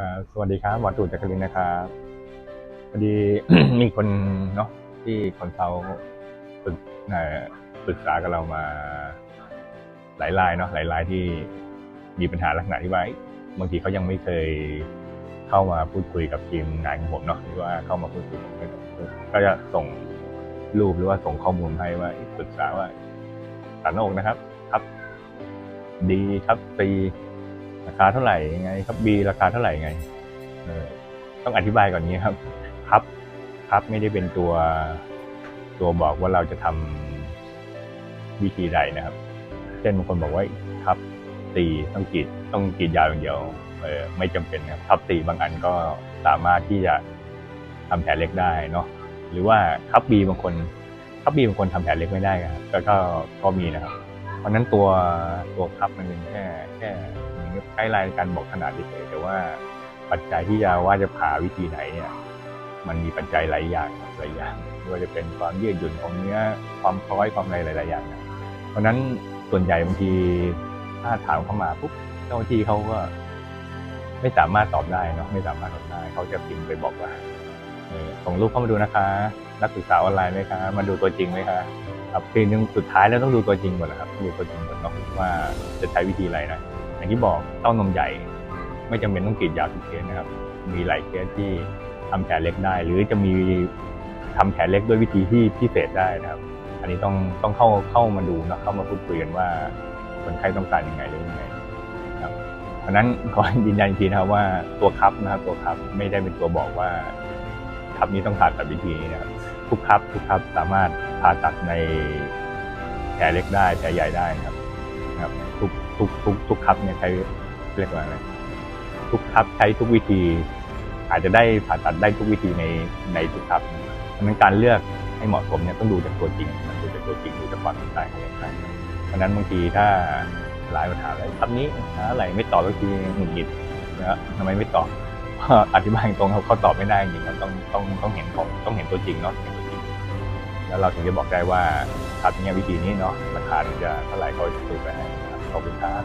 ครับสวัสดีครับหมอตู่จักรินนะครับพอดีมีคนเนาะที่คนเขาปรึกเอ่อปรึกษากับเรามา หลายรายเนาะหลายรายที่มีปัญหาลักษณะที่ว่าเอ๊ะบางทีเขายังไม่เคยเข้ามาพูดคุยกับทีมงานของผมเนาะหรือว่าเข้ามาพูดคุยกับผมก็จะส่งรูปหรือว่าส่งข้อมูลให้ว่าเอ๊ะปรึกษาว่าตัดหน้าอกนะครับ ครับ ดีครับตี ราคาเท่าไหร่ยังไงครับบีราคาเท่าไหร่ยังไงต้องอธิบายก่อนนี้ครับครับครับไม่ได้เป็นตัวตัวบอกว่าเราจะทำวิธีใดนะครับ เช่นบางคนบอกว่าครับตีต้องกรีดต้องกรีดยาวอย่างเดียวเออไม่จำเป็นนะครับทับตีบางอันก็สามารถที่จะทำแผลเล็กได้เนาะหรือว่าทับบีบางคนทับบีบางคนทำแผลเล็กไม่ได้ครับก็ก็มีนะครับ เพราะนั้นตัวตัวคัพมันเป็นแค่แค่ใช้รายการบอกขนาดเฉยแต่ว่าปัจจัยที่จะว่าจะผ่าวิธีไหนเนี่ยมันมีปัจจัยหลายอย่างหลายอย่างไม่ว่าจะเป็นความยืดหยุ่นของเนื้อความคล้อยความอะไรหลาย ๆ อย่างนะเพราะนั้นส่วนใหญ่บางทีถ้าถามเข้ามาปุ๊บเจ้าที่เขาก็ ไม่สามารถตอบได้เนาะไม่สามารถตอบได้เขาจะพิมพ์ไปบอกว่าเออส่งรูปเข้ามาดูนะคะ นักศึกษาออนไลน์ไหมคะมาดูตัวจริงไหมคะครับคือหนึ่งสุดท้ายแล้วต้องดูตัวจริงก่อนะครับดูตัวจริงก่อนเนาะว่าจะใช้วิธีอะไรนะอย่างที่บอกเต้านมใหญ่ ไม่จำเป็นต้องกรีดยาวทุกเคสนะครับ มีหลายเคสที่ทำแผลเล็กได้ หรือจะมีทำแผลเล็กด้วยวิธีที่พิเศษได้นะครับ อันนี้ต้องต้องเข้าเข้ามาดูเนะเข้ามาพูดคุยกันว่าคนไข้ต้องการยังไงหรือยังไงนะครับเพราะนั้นขอยืนยันอีกทีนะครับว่าตัวคัพนะครับตัวคัพไม่ได้เป็นตัวบอกว่า คัพนี้ต้องผ่าตัดวิธีนี้นะครับทุกครับทุกครับสามารถผ่าตัดในแผลเล็กได้แผลใหญ่ได้นะครับนะครับทุกทุกทุกทุกครับเนี่ยใช้เรียกว่าอะไรทุกครับใช้ทุกวิธี อาจจะได้ผ่าตัดได้ทุกวิธีในในทุกครับเพราะฉะนั้นการเลือกให้เหมาะสมเนี่ยต้องดูจากตัวจริงดูจากตัวจริงดูจากความต้องการของคนไข้เพราะนั้นบางทีถ้าหลายปัญหาอะไรครับนี้อะไรไม่ตอบก็คือหงุดหงิดนะทำไมไม่ตอบ อธิบายตรงเขาเขาตอบไม่ได้จริงครับต้องต้องต้องเห็นของต้องเห็นตัวจริงเนาะเห็นตัวจริง แล้วเราถึงจะบอกได้ว่าทำอย่างเงี้ยวิธีนี้เนาะราคาจะเท่าไหร่เขาจะซื้อไปให้ขอบคุณครับ